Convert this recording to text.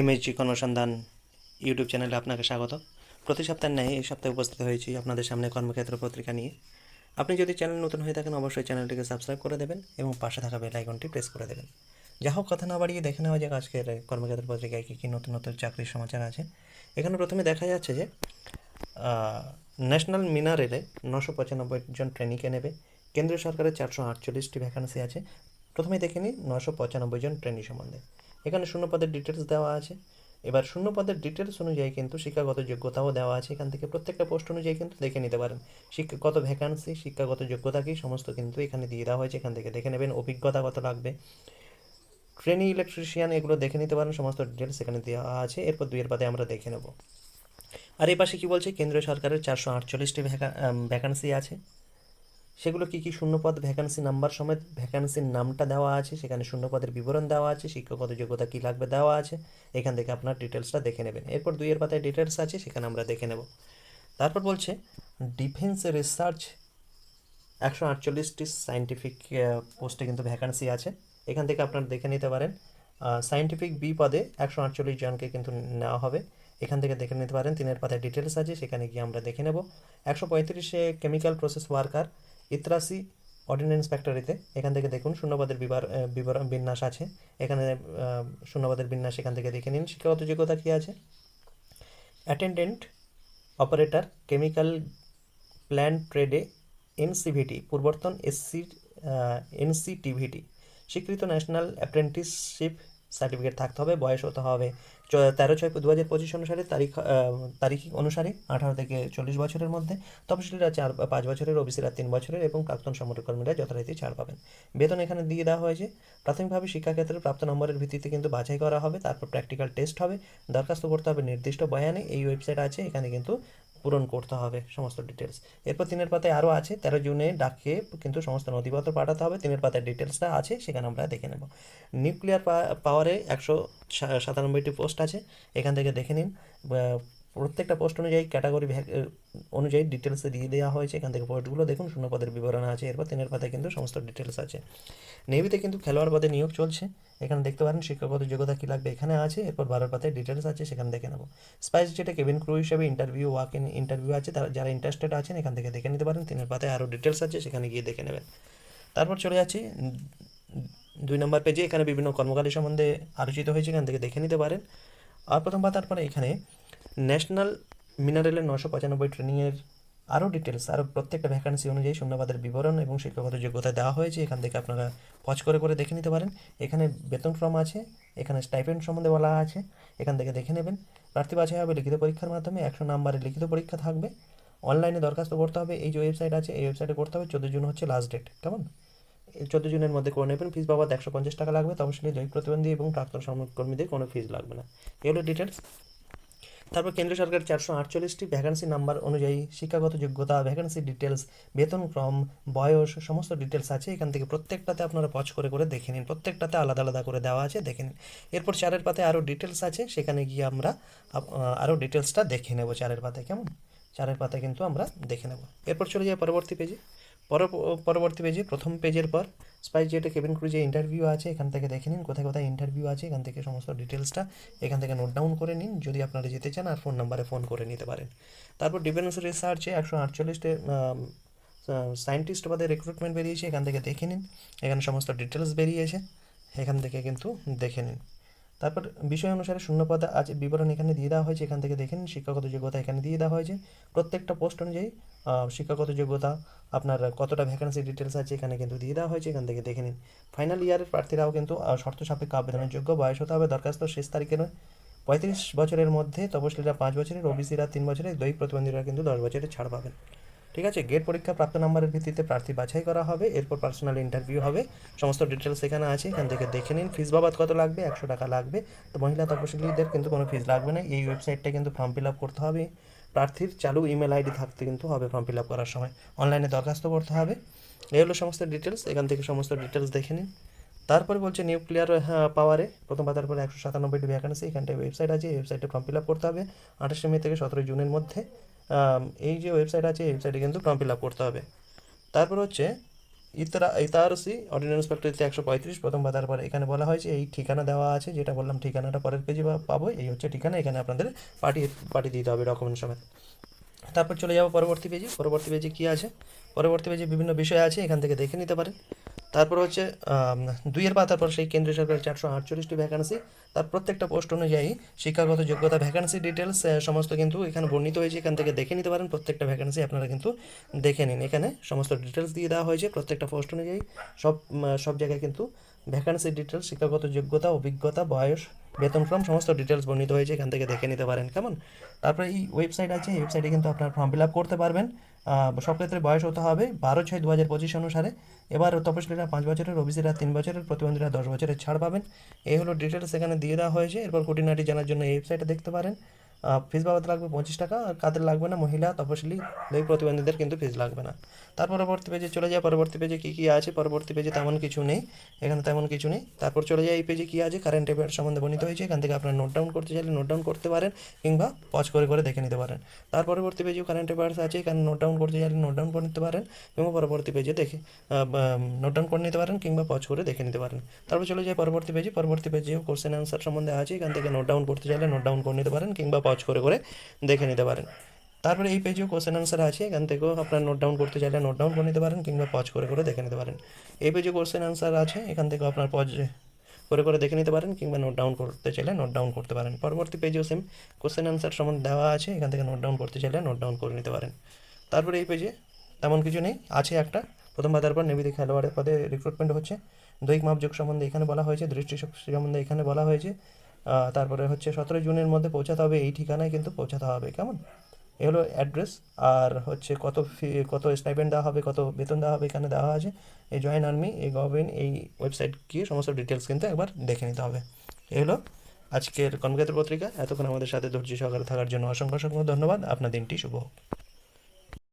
MSG অনুসন্ধান YouTube চ্যানেলে আপনাকে স্বাগত প্রতি সপ্তাহের ন্যায় এই সপ্তাহে উপস্থিত হয়েছি আপনাদের সামনে কর্মক্ষেত্র পত্রিকা নিয়ে। আপনি যদি চ্যানেল নতুন হয়ে থাকেন, অবশ্যই চ্যানেলটিকে সাবস্ক্রাইব করে দেবেন এবং পাশে থাকা বেল আইকনটি প্রেস করে দেবেন। যা হোক, কথা না বাড়িয়ে দেখে নেওয়া যাক আজকের কর্মক্ষেত্র পত্রিকায় কী কী নতুন নতুন চাকরির সমাচার আছে। এখানে প্রথমে দেখা যাচ্ছে যে ন্যাশনাল মিনারেলে নশো পঁচানব্বই জন ট্রেনিকে নেবে। কেন্দ্রীয় সরকারের চারশো আটচল্লিশটি ভ্যাকান্সি আছে। প্রথমে দেখে নিই, নশো পঁচানব্বই জন ট্রেনি সম্বন্ধে। এখানে শূন্য পদের ডিটেলস দেওয়া আছে। এবার শূন্য পদের ডিটেলস অনুযায়ী কিন্তু শিক্ষাগত যোগ্যতাও দেওয়া আছে। এখান থেকে প্রত্যেকটা পোস্ট অনুযায়ী কিন্তু দেখে নিতে পারেন। শিক্ষাগত ভ্যাকান্সি শিক্ষাগত যোগ্যতা কি, সমস্ত কিন্তু এখানে দিয়ে দেওয়া হয়েছে। এখান থেকে দেখে নেবেন অভিজ্ঞতা কত লাগবে। ট্রেনি ইলেকট্রিশিয়ান এগুলো দেখে নিতে পারেন। সমস্ত ডিটেলস এখানে দেওয়া আছে। এরপর দুইয়ের পাতে আমরা দেখে নেব। আর এই পাশে কী বলছে? কেন্দ্রীয় সরকারের চারশো আটচল্লিশটি ভ্যাকান্সি আছে। সেগুলো কী কী শূন্যপদ ভ্যাকান্সি নাম্বার সমেত ভ্যাকান্সির নামটা দেওয়া আছে, সেখানে শূন্যপদের বিবরণ দেওয়া আছে শিক্ষাগত যোগ্যতা কী লাগবে দেওয়া আছে, এখান থেকে আপনার ডিটেলসটা দেখে নেবেন। এরপর দুইয়ের পাতায় ডিটেলস আছে, সেখানে আমরা দেখে নেব। তারপর বলছে ডিফেন্স রিসার্চ একশো আটচল্লিশটি সায়েন্টিফিক পোস্টে কিন্তু ভ্যাকান্সি আছে। এখান থেকে আপনারা দেখে নিতে পারেন সায়েন্টিফিক বি পদে একশো আটচল্লিশ জনকে কিন্তু নেওয়া হবে। এখান থেকে দেখে নিতে পারেন, তিনের পাতায় ডিটেলস আছে, সেখানে গিয়ে আমরা দেখে নেব। একশো পঁয়ত্রিশে chemical process worker Itarsi ordnance ফ্যাক্টরিতে এখান থেকে দেখুন শূন্যপদের বিবার বিবরণ বিন্যাস আছে। এখানে আহ, শূন্যপদের বিন্যাস এখান থেকে দেখে নিন শিক্ষাগত যোগ্যতা কী আছে? অ্যাটেন্ডেন্ট অপারেটর কেমিক্যাল প্ল্যান্ট ট্রেডে এনসিভিটি পূর্বর্তন এসসি এনসিটিভিটি স্বীকৃত ন্যাশনাল অ্যাপ্রেন্টিসশিপ সার্টিফিকেট থাকতে হবে, বয়স হতে হবে তেরো ছয় দু হাজার পঁচিশ অনুসারে তারিখ তারিখ অনুসারে আঠারো থেকে চল্লিশ বছরের মধ্যে তপশিলীরা চার, পাঁচ বছরের, ওবিসিরা তিন বছরের এবং প্রাক্তন সমরকর্মীরা যথারীতি ছাড় পাবেন। বেতন এখানে দিয়ে দেওয়া হয়েছে। প্রাথমিকভাবে শিক্ষাক্ষেত্রে প্রাপ্ত নম্বরের ভিত্তিতে কিন্তু বাছাই করা হবে, তারপর প্র্যাকটিক্যাল টেস্ট হবে, দরখাস্ত করতে হবে নির্দিষ্ট বয়ানে, এই ওয়েবসাইট আছে, এখানে কিন্তু পূরণ করতে হবে সমস্ত ডিটেলস এরপর তিনের পাতায় আরও আছে, তেরো জুনে ডাকে কিন্তু সমস্ত নথিপত্র পাঠাতে হবে, তিনের পাতায় ডিটেলসটা আছে, সেখানে আমরা দেখে নেব। নিউক্লিয়ার পাওয়ারে একশো সাতানব্বইটি পোস্ট আছে, এখান থেকে দেখে নিন। প্রত্যেকটা পোস্ট অনুযায়ী ক্যাটাগরি অনুযায়ী ডিটেলস দিয়ে দেওয়া হয়েছে। এখান থেকে পোস্টগুলো দেখুন শূন্য পদের বিবরণ আছে, এরপর তিনের পাতায় কিন্তু সমস্ত ডিটেলস আছে। নেভিতে কিন্তু খেলোয়াড় পদে নিয়োগ চলছে। এখানে দেখতে পারেন শিক্ষাগত যোগ্যতা কী লাগবে এখানে আছে, এরপর বারোর পাতায় ডিটেলস আছে, সেখানে দেখে নেব। স্পাইস যেটা কেবিন ক্রু হিসেবে ইন্টারভিউ ওয়াক ইন ইন্টারভিউ আছে, তারা যারা ইন্টারেস্টেড আছেন, এখান থেকে দেখে নিতে পারেন। তিনের পাতায় আরও ডিটেলস আছে, সেখানে গিয়ে দেখে নেবেন। তারপর চলে যাচ্ছি দুই নম্বর পেজে এখানে বিভিন্ন কর্মকালী সম্বন্ধে আলোচিত হয়েছে, এখান থেকে দেখে নিতে পারেন। আর প্রথম পাতার পরে এখানে ন্যাশনাল মিনারেলের নশো পঁচানব্বই ট্রেনিংয়ের আরও ডিটেলস আরও প্রত্যেকটা ভ্যাকান্সি অনুযায়ী শূন্যপাদের বিবরণ এবং শিক্ষাগত যোগ্যতা দেওয়া হয়েছে। এখান থেকে আপনারা পজ করে করে দেখে নিতে পারেন। এখানে বেতন ক্রম আছে, এখানে স্টাইপেন্ড সম্বন্ধে বলা আছে। এখান থেকে দেখে নেবেন। প্রার্থী বাছাই হবে লিখিত পরীক্ষার মাধ্যমে, একশো নাম্বারের লিখিত পরীক্ষা থাকবে। অনলাইনে দরখাস্ত করতে হবে, এই যে ওয়েবসাইট আছে, এই ওয়েবসাইটে করতে হবে, চোদ্দ জুন হচ্ছে লাস্ট ডেট কেমন? চোদ্দ জুনের মধ্যে করে নেবেন ফিস বাবদ একশো পঞ্চাশ টাকা লাগবে। তবে সেটা জৈব প্রতিবন্ধী এবং প্রাক্তন কর্মীদের কোনো ফিস লাগবে না। এগুলো ডিটেলস তারপর কেন্দ্র সরকার চারশো আটচল্লিশটি ভ্যাকান্সি নাম্বার অনুযায়ী শিক্ষাগত যোগ্যতা ভ্যাকান্সি ডিটেলস বেতন ক্রম, বয়স, সমস্ত ডিটেলস আছে। এখান থেকে প্রত্যেকটাতে আপনারা পজ করে করে দেখে নিন। প্রত্যেকটাতে আলাদা আলাদা করে দেওয়া আছে, দেখে নিন। এরপর চারের পাতে আরও ডিটেলস আছে, সেখানে গিয়ে আমরা আরও ডিটেলসটা দেখে নেব চারের পাতে, কেমন? চারের পাতায় কিন্তু আমরা দেখে নেব। এরপর চলে যাই পরবর্তী পেজে পরবর্তী পেজে প্রথম পেজের পর স্পাইস জেটে কেবিন ক্রু যে ইন্টারভিউ আছে, এখান থেকে দেখে নিন কোথায় কোথায় ইন্টারভিউ আছে, এখান থেকে সমস্ত ডিটেলসটা এখান থেকে নোট ডাউন করে নিন, যদি আপনারা যেতে চান আর ফোন নাম্বারে ফোন করে নিতে পারেন। তারপর ডিফেন্স রিসার্চে একশো আটচল্লিশটে সায়েন্টিস্ট পদে রিক্রুটমেন্ট বেরিয়েছে, এখান থেকে দেখে নিন, এখানে সমস্ত ডিটেলস বেরিয়েছে, এখান থেকে কিন্তু দেখে নিন। তারপর বিষয় অনুসারে শূন্য পদে আছে বিবরণ এখানে দিয়ে দেওয়া হয়েছে। এখান থেকে দেখেন শিক্ষাগত যোগ্যতা এখানে দিয়ে দেওয়া হয়েছে। প্রত্যেকটা পোস্ট অনুযায়ী শিক্ষাগত যোগ্যতা, আপনার কতটা ভ্যাকান্সি ডিটেলস আছে এখানে কিন্তু দিয়ে দেওয়া হয়েছে। এখান থেকে দেখে নিন। ফাইনাল ইয়ারের প্রার্থীরাও কিন্তু শর্ত সাপেক্ষ আবেদনের যোগ্য বয়স হতে হবে দরখাস্ত শেষ তারিখে নয়। পঁয়ত্রিশ বছরের মধ্যে তপশিলীরা পাঁচ বছরের, ওবিসিরা তিন বছরের। দৈহিক প্রতিবন্ধীরা কিন্তু দশ বছরের ছাড় পাবেন। ঠিক আছে? গেট পরীক্ষা প্রাপ্ত নাম্বারের ভিত্তিতে প্রার্থী বাছাই করা হবে। এরপর পার্সোনাল ইন্টারভিউ হবে। সমস্ত ডিটেলস এখানে আছে। এখান থেকে দেখে নিন। ফিস বাবদ কত লাগবে? একশো টাকা লাগবে। তো মহিলা তপশিলীদের কিন্তু কোনো ফিস লাগবে না। এই ওয়েবসাইটটা কিন্তু ফর্ম ফিল আপ করতে হবে। প্রার্থীর চালু ইমেল আইডি থাকতে কিন্তু হবে ফর্ম ফিল আপ করার সময়। অনলাইনে দরখাস্ত করতে হবে। এই হলো সমস্ত ডিটেলস এখান থেকে সমস্ত ডিটেলস দেখে নিন। তারপরে বলছে নিউক্লিয়ার পাওয়ারে প্রথম পাতার পরে একশো সাতানব্বইটি ভ্যাকান্সি এখানটায় ওয়েবসাইট আছে। ওয়েবসাইটে ফর্ম ফিল আপ করতে হবে। আঠাশে মে থেকে সতেরোই জুনের মধ্যে। এই যে ওয়েবসাইট আছে, এই ওয়েবসাইটে কিন্তু ফর্ম ফিল আপ করতে হবে। তারপর হচ্ছে ইতারা ইতারসি অর্ডিন্যান্স ফ্যাক্টরিতে একশো পঁয়ত্রিশ, প্রথম পাতার পরে এখানে বলা হয়েছে, এই ঠিকানা দেওয়া আছে, যেটা বললাম ঠিকানাটা পরের পেজে পাবো এই হচ্ছে ঠিকানা, এখানে আপনাদের পাঠিয়ে পাঠিয়ে দিতে হবে ডকুমেন্ট সমেত। তারপর চলে যাব পরবর্তী পেজে পরবর্তী পেজে কী আছে? পরবর্তী পেজে বিভিন্ন বিষয় আছে, এখান থেকে দেখে নিতে পারেন। তারপর হচ্ছে দুইয়ের পাতার পর সেই কেন্দ্রীয় সরকারের চারশো আটচল্লিশটি ভ্যাকান্সি তার প্রত্যেকটা পোস্ট অনুযায়ী শিক্ষাগত যোগ্যতা ভ্যাকান্সি ডিটেলস সমস্ত কিন্তু এখানে বর্ণিত হয়েছে। এখান থেকে দেখে নিতে পারেন, প্রত্যেকটা ভ্যাকান্সি আপনারা কিন্তু দেখে নিন। এখানে সমস্ত ডিটেলস দিয়ে দেওয়া হয়েছে প্রত্যেকটা পোস্ট অনুযায়ী। সব সব জায়গায় কিন্তু ভ্যাকান্সি ডিটেলস শিক্ষাগত যোগ্যতা, অভিজ্ঞতা, বয়স, বেতনক্রম, সমস্ত ডিটেলস বর্ণিত হয়েছে, এখান থেকে দেখে নিতে পারেন, কেমন? তারপরে এই ওয়েবসাইট আছে ওয়েবসাইটে কিন্তু আপনার ফর্ম ফিল আপ করতে পারবেন। সব ক্ষেত্রে বয়স হতে হবে বারো ছয় দু হাজার পঁচিশ অনুসারে। এবার তপশিলীরা পাঁচ বছরের, ওবিসিরা তিন বছরের, প্রতিবন্ধীরা দশ বছরের ছাড় পাবেন। এই হলো ডিটেলস এখানে দিয়ে দেওয়া হয়েছে। এরপর খুঁটিনাটি জানার জন্য এই ওয়েবসাইটে দেখতে পারেন। ফিস বাবদ লাগবে পঁচিশ টাকা, আর কাদের লাগবে না? মহিলা, তপশিলি দুই প্রতিবন্ধীদের কিন্তু ফিস লাগবে না। তার পরবর্তী পেজে চলে যায় পরবর্তী পেজে কী কী আছে? পরবর্তী পেজে তেমন কিছু নেই। এখানে তেমন কিছু নেই। তারপর চলে যায় এই পেজে কী আছে? কারেন্ট অ্যাফেয়ার্স সম্বন্ধে বর্ণিত হয়েছে। এখান থেকে আপনারা নোট ডাউন করতে চাইলে নোট ডাউন করতে পারেন, কিংবা পজ করে করে দেখে নিতে পারেন। তার পরবর্তী পেজেও কারেন্ট অ্যাফেয়ার্স আছে। এখানে নোট ডাউন করতে চাইলে নোট ডাউন করে নিতে পারেন, এবং পরবর্তী পেজে দেখে নোট ডাউন করে নিতে পারেন, কিংবা পজ করে দেখে নিতে পারেন। তারপর চলে যায় পরবর্তী পেজে পরবর্তী পেজেও কোশ্চেন অ্যান্সার সম্বন্ধে আছে। এখান থেকে নোট ডাউন করতে চাইলে নোট ডাউন করে নিতে পারেন, কিংবা পজ করে করে দেখে নিতে পারেন। তারপরে এই পেজেও কোশ্চেন আনসার আছে, এখান থেকেও আপনার নোট ডাউন করতে চাইলে নোট ডাউন করে নিতে পারেন কিংবা পজ করে করে দেখে নিতে পারেন। এই পেজে কোশ্চেন আনসার আছে, এখান থেকেও আপনার পজ করে করে দেখে নিতে পারেন কিংবা নোট ডাউন করতে চাইলে নোট ডাউন করতে পারেন। পরবর্তী পেজেও সেম কোশ্চেন আনসার সম্বন্ধে দেওয়া আছে, এখান থেকে নোট ডাউন করতে চাইলে নোট ডাউন করে নিতে পারেন। তারপরে এই পেজে তেমন কিছু নেই, আছে একটা। প্রথম বাধার পর খেলোয়াড়ের পদে রিক্রুটমেন্ট হচ্ছে। দৈহিক মাপযোগ সম্বন্ধে এখানে বলা হয়েছে, দৃষ্টিশক্তি সম্বন্ধে এখানে বলা হয়েছে। তারপরে হচ্ছে সতেরো জুনের মধ্যে পৌঁছাতে হবে এই ঠিকানায় কিন্তু পৌঁছাতে হবে, কেমন? এ হলো অ্যাড্রেস আর হচ্ছে কত ফি কত স্টাইপেন্ড দেওয়া হবে, কত বেতন দেওয়া হবে, এখানে দেওয়া আছে। এই জয়েন আর্মি এই গভর্নমেন্ট এই ওয়েবসাইট গিয়ে সমস্ত ডিটেলস কিন্তু একবার দেখে নিতে হবে। এ হলো আজকের কনকেতের পত্রিকা। এতক্ষণ আমাদের সাথে ধৈর্য সহকারে থাকার জন্য অসংখ্য অসংখ্য ধন্যবাদ। আপনার দিনটি শুভ হোক।